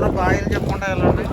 అందరూ బాయిలు చెప్పకుండా వెళ్ళండి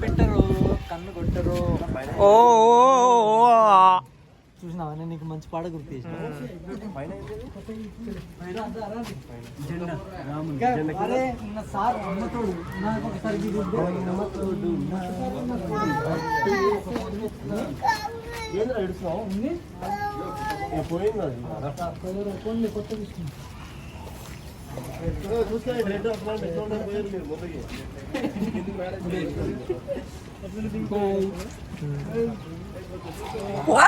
పెట్టరు కన్ను కొట్టరు ఓ. చూసినావా? నేను నీకు మంచి పాట గుర్తు చేసిన. అరే నా సార్ అమ్మతోడు నాకు ఒకసారి దిగుద్దు. అమ్మతోడు ఉంది? పోన్లే, కొత్త తీసుకున్నా.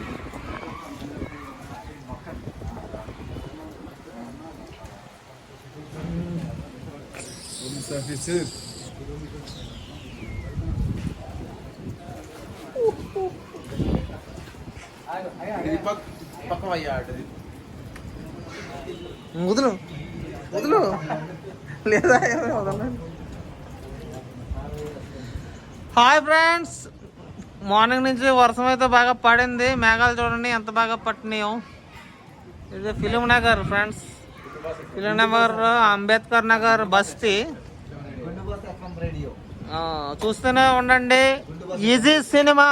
వదులు వదులు లేదా హాయ్ ఫ్రెండ్స్ మార్నింగ్ నుంచి వర్షం అయితే బాగా పడింది. మేఘాలు చూడండి ఎంత బాగా పట్టినాయో. ఇది film Nagar friends film Nagar Ambedkar Nagar బస్తీ. చూస్తూనే ఉండండి. Easy cinema.